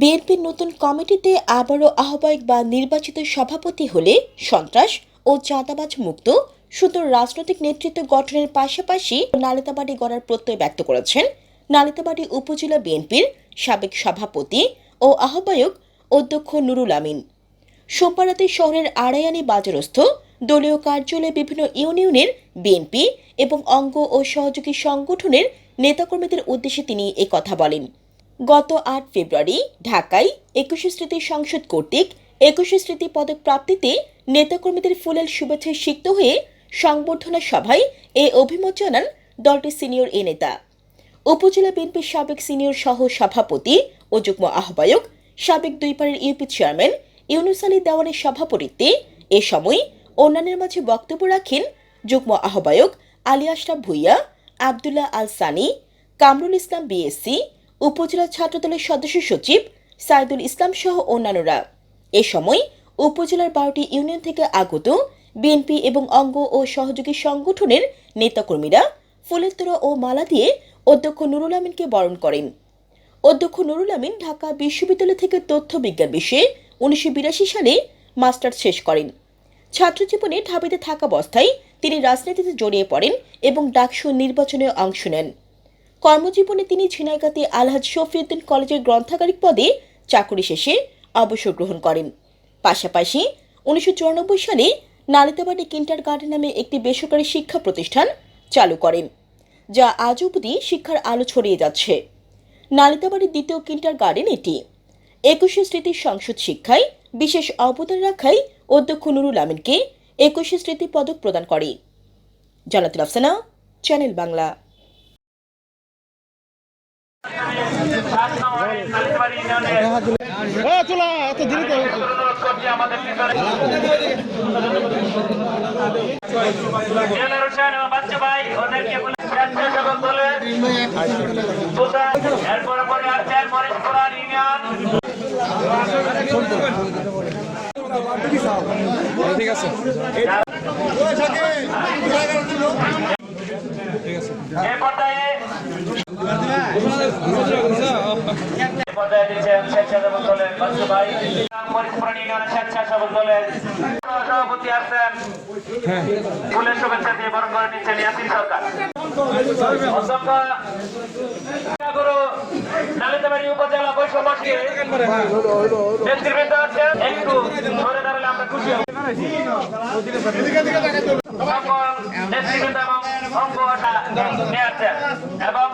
বিএনপির নতুন কমিটিতে আবারও আহ্বায়ক বা নির্বাচিত সভাপতি হলে সন্ত্রাস ও চাঁদাবাজ মুক্ত সুন্দর রাজনৈতিক নেতৃত্ব গঠনের পাশাপাশি নালিতাবাড়ি গড়ার প্রত্যয় ব্যক্ত করেছেন নালিতাবাড়ি উপজেলা বিএনপির সাবেক সভাপতি ও আহ্বায়ক অধ্যক্ষ নুরুল আমিন। সোমবার রাতে শহরের আড়াইয়ানি বাজারস্থ দলীয় কার্যালয়ে বিভিন্ন ইউনিয়নের বিএনপি এবং অঙ্গ ও সহযোগী সংগঠনের নেতাকর্মীদের উদ্দেশ্যে তিনি কথা বলেন। গত আট ফেব্রুয়ারি ঢাকায় একুশে স্মৃতি সংসদ কর্তৃক একুশে স্মৃতি পদক প্রাপ্তিতে নেতাকর্মীদের ফুলেল শুভেচ্ছায় সিক্ত হয়ে সংবর্ধনা সভায় এ অভিমত জানান দলটির সিনিয়র এ নেতা। উপজেলা বিএনপির সাবেক সিনিয়র সহ সভাপতি ও যুগ্ম আহ্বায়ক, সাবেক দুইপাড়ের ইউপি চেয়ারম্যান ইউনুস আলী দেওয়ানের সভাপতিত্বে এ সময় অন্যান্যের মাঝে বক্তব্য রাখেন যুগ্ম আহ্বায়ক আলী আশরাফ ভুইয়া, আবদুল্লাহ আল সানি, কামরুল ইসলাম বিএসসি উপজেলা ছাত্রদলের সদস্য সচিব সাইদুল ইসলাম সহ অন্যান্যরা। এ সময় উপজেলার বারোটি ইউনিয়ন থেকে আগত বিএনপি এবং অঙ্গ ও সহযোগী সংগঠনের নেতাকর্মীরা ফুলের তোড়া ও মালা দিয়ে অধ্যক্ষ নুরুল আমিনকে বরণ করেন। অধ্যক্ষ নুরুল আমিন ঢাকা বিশ্ববিদ্যালয় থেকে তথ্য বিজ্ঞান বিষয়ে উনিশশো বিরাশি সালে মাস্টার্স শেষ করেন। ছাত্রজীবনে ঢাবিতে থাকা অবস্থায় তিনি রাজনীতিতে জড়িয়ে পড়েন এবং ডাকসু নির্বাচনে অংশ নেন। কর্মজীবনে তিনি ঝিনাইগাতি আলহাজ শফিউদ্দিন কলেজের গ্রন্থাগারিক পদে চাকরি শেষে অবসর গ্রহণ করেন। পাশাপাশি উনিশশো চুরানব্বই সালে নালিতাবাড়ি কিন্টার গার্ডেন নামে একটি বেসরকারি শিক্ষা প্রতিষ্ঠান চালু করেন, যা আজ অবধি শিক্ষার আলো ছড়িয়ে যাচ্ছে। নালিতাবাড়ির দ্বিতীয় কিন্টার গার্ডেন এটি। একুশে স্মৃতি সংসদ শিক্ষায় বিশেষ অবদান রাখায় অধ্যক্ষ নুরুল আমিনকে একুশে স্মৃতি পদক প্রদান করে। জানাতুল আফসানা, চ্যানেল বাংলা। ঠিক আছে এ পর্যায়ে এ পর্যায়ে স্বেচ্ছাসেবক দলের বাচ্চা ভাই মরিশপুরার ইউনিয়নের স্বেচ্ছাসেবক দলের সভাপতি আছেন, ফুলের শুভেচ্ছা দিয়ে বরণ করে নিচ্ছেন ইয়াসিন সরকার। অসংখ্য নালিতাবাড়ি উপজেলা বৈষম্যশী নেতৃবৃন্দ আছেন, একটু ধরে দাঁড়ালে আমরা খুশি হব। এবং